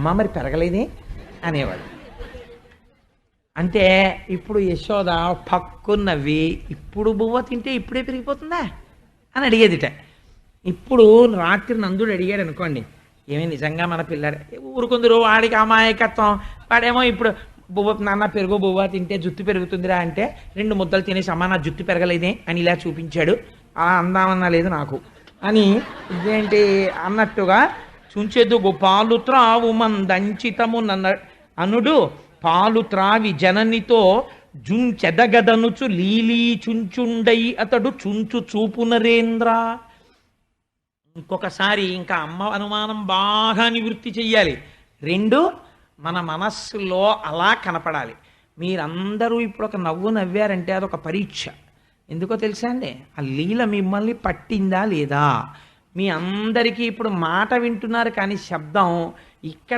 అమ్మ మరి పెరగలేదే? అనేవాడు. అంటే ఇప్పుడు యశోద పక్కు నవ్వి ఇప్పుడు బువ్వ తింటే ఇప్పుడే పెరిగిపోతుందా? అని అడిగేదిట. ఇప్పుడు రాత్రి నందుడు అడిగాడు అనుకోండి ఏమి నిజంగా మన పిల్లాడు ఊరుకుందరు వాడికి అమాయకత్వం వాడేమో ఇప్పుడు బువ్వ నాన్న పెరుగు బువ్వ తింటే జుట్టు పెరుగుతుందిరా అంటే రెండు ముద్దలు తినేసి అమ్మ నా జుట్టు పెరగలేదే? అని ఇలా చూపించాడు. అలా అందామన్నా లేదు నాకు. అని ఇదేంటి అన్నట్టుగా చుంచెదుగు పాలు త్రావు మందంచితము నన్న అనుడు పాలు త్రావి జననితో జుంచెదగదనుచు లీలీ చుంచుండై అతడు చుంచు చూపు నరేంద్ర. ఇంకొకసారి ఇంకా అమ్మ అనుమానం బాగా నివృత్తి చెయ్యాలి. రెండు మన మనస్సులో అలా కనపడాలి. మీరందరూ ఇప్పుడు ఒక నవ్వు నవ్వారంటే అదొక పరీక్ష. ఎందుకో తెలుసా అండి? ఆ లీల మిమ్మల్ని పట్టిందా లేదా? మీ అందరికీ ఇప్పుడు మాట వింటున్నారు కానీ శబ్దం ఇక్కడ